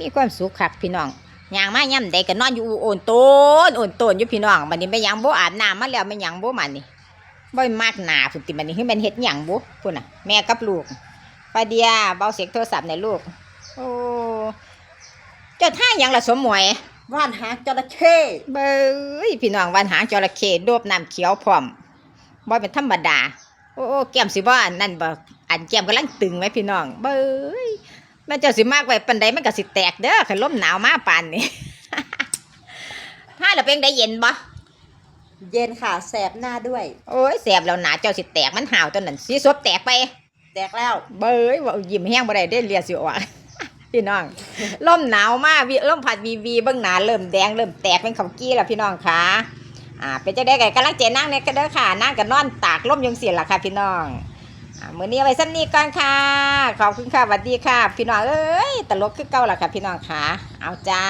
มีความสุขคักพี่น้องยางมาย่ำใดก็นอนอยู่โอนโตนโอนโตนอยู่พี่น้องบัดนี้ไปยังบ่อาบน้ำมาแล้วไม่ยังบ่มันนี่บ่มากหนาพุ่นติบัดนี้คือม่นเฮ็ดหยังบ่พุ่นน่ะแม่กับลูกปาเดียเบาเสียงโทรศัพท์ในลูก โอ้เจ้าท่าหยังละสมมวยว่านหางจระเข้เบ้ยพี่น้องวันหางจระเข้โดบน้ำเขียวพร้อมบ่เป็นธรรมดาโอ้โอ้แก้มสิบ่อันนั่นบ่อันแก้มกำลังตึงไหมพี่น้องเบ้ย แม่เจ้าสิมากไว้ปานใดมันก็สิแตกเด้อคันลมหนาวมาปานนี้ถ้าเราเป็นได้เย็นบ่เย็นค่ะแสบหน้าด้วย โอ้ยแสบแล้วหนาเจ้าสิแตกมันห่าวตัวนั้นสิสวบแตกไป แตกแล้ว เบ้ยว่ายิ้มแห้งบ่ได้ได้เลียสิออก พี่น้องลมหนาวมากวิลมพัดวีวีเบื้องหน้าเริ่มแดงเริ่มแตกเป็นเขาวกี้แล้วพี่น้องค่ะอ่าเป็นจะได้ไก่กำลังเจนั่งเนี่ยก็เด้อค่ะนั่งกับนอนตากลมยังเสียล่ะค่ะพี่น้อง เมื่อนี้ไว้สั้นนี้ก่อนค่ะ ขอบคุณค่ะสวัสดีค่ะ พี่น้องเอ้ยตลกคือเก่าล่ะค่ะ พี่น้องค่ะ เอาจ้า